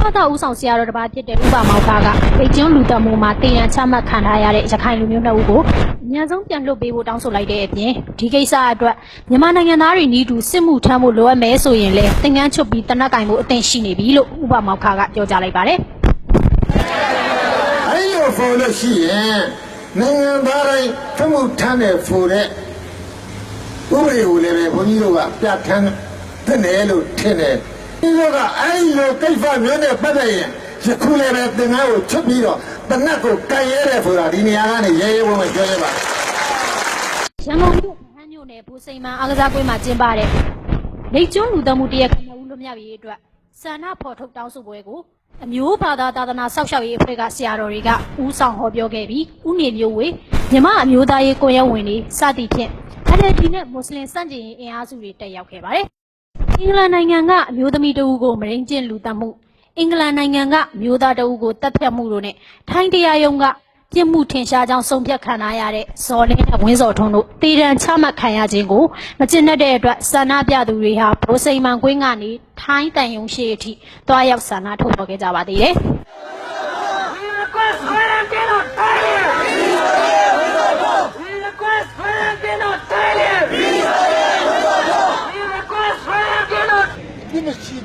ဘာသာဦးဆောင်ဆရာတော်တစ်ပါးဖြစ်တဲ့ဥပမောင်သားကပေကျွန်းလူတက်မှုမှာတင်ရန်ချမှတ်ခံထားရတဲ့ရခိုင်လူမျိုးနှစ်ဦးကိုအများဆုံးပြန်လွှတ်ပေးဖို့တောင်းဆိုလိုက်တဲ့အပြင်ဒီကိစ္စအတွက်မြန်မာနိုင်ငံသားတွေနီးတူစစ်မှုထမ်းဖို့လိုအပ်မယ်ဆိုရင်လေသင်္ကန်းချွတ်ပြီးတနက်ကင်မှုအသင့်ရှိနေပြီလို့ဥပမောင်ခါကပြောကြားလိုက်ပါတယ်အဲ့လိုဖို့လို့ရှိရင်နိုင်ငံသားတိုင်းသမှုထမ်းတဲ့ဖို့တဲ့ဥပဒေကိုလည်းပဲဘုန်းကြီးတို့ကပြဋ္ဌာန်းတဲ့တယ်လို့ထင်တယ် ဒီလိုကအဲ့လိုကိစ္စမျိုးနဲ့ပတ်သက်ရင်ယခုလည်းပဲသင်္ကန်းကိုချုပ်ပြီးတော့တနက်ကိုကန်ရဲတယ်ဆိုတာဒီနေရာကနေရဲရဲဝံ့ဝံ့ပြောရပါရန်ကုန်မြို့ဗဟန်းမြို့နယ်ဘူစိန်မန်အားကစားကွင်းမှာကျင်းပတဲ့လိတ်ကျွန်းလူသက်မှုတရားခံမှုလွတ်မြောက်ရေးအတွက်ဆန္ဒဖော်ထုတ်တောင်းဆိုပွဲကိုအမျိုးဘာသာသာသနာစောင့်ရှောက်ရေးအဖွဲ့ကဆရာတော်တွေကဦးဆောင်ဟောပြောခဲ့ပြီးဥနေမျိုးဝေမြမအမျိုးသားရေးကိုရဲဝင်တွေစသည်ဖြင့် NLD နဲ့မွတ်စလင်စန့်ကျင်ရေးအင်အားစုတွေတက်ရောက်ခဲ့ပါတယ်။ အင်္ဂလန်နိုင်ငံကအမျိုးသမီးတဦးကိုမရင်းကျင့်လူသတ်မှုအင်္ဂလန်နိုင်ငံကအမျိုးသားတဦးကိုတပ်ဖြတ်မှုတို့နဲ့ထိုင်းတရားရုံးကပြစ်မှုထင်ရှားကြောင်းဆုံးဖြတ်ခံထားရတဲ့ဇော်လင်းနဲ့ဝင်းစော်ထွန်းတို့တည်တံချမှတ်ခံရခြင်းကိုမကျင့်တတ်တဲ့အတွက်ဆန္ဒပြသူတွေဟာဘိုးစိန်မန်ကွင်းကနေထိုင်းတန်ယုံရှိအထိတွားရောက်ဆန္ဒထုတ်ဖော်ခဲ့ကြပါသေးတယ်။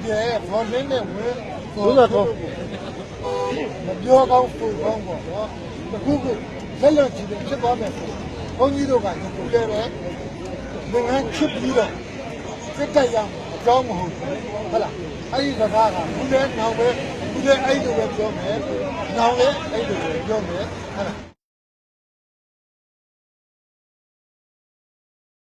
ဒီမရှိတဲ့ဘောလင်းနဲ့ဝဲဘုရားတော်မပြောကောင်းပူကောင်းပေါ့နော်တခုခုလက်လွန်ကြည့်တယ်ဖြစ်သွားမယ်ဆိုဘုန်းကြီးတို့ကဒီလိုလဲပဲငန်းချစ်ပြီးတော့စိတ်တက်ရအောင်အကြောင်းမဟုတ်ဘူးဟုတ်လားအဲ့ဒီစကားကဘူးလဲနောင်ပဲဘူးလဲအဲ့လိုပဲပြောမယ်နောင်လဲအဲ့လိုပဲပြောမယ်ဟုတ်လား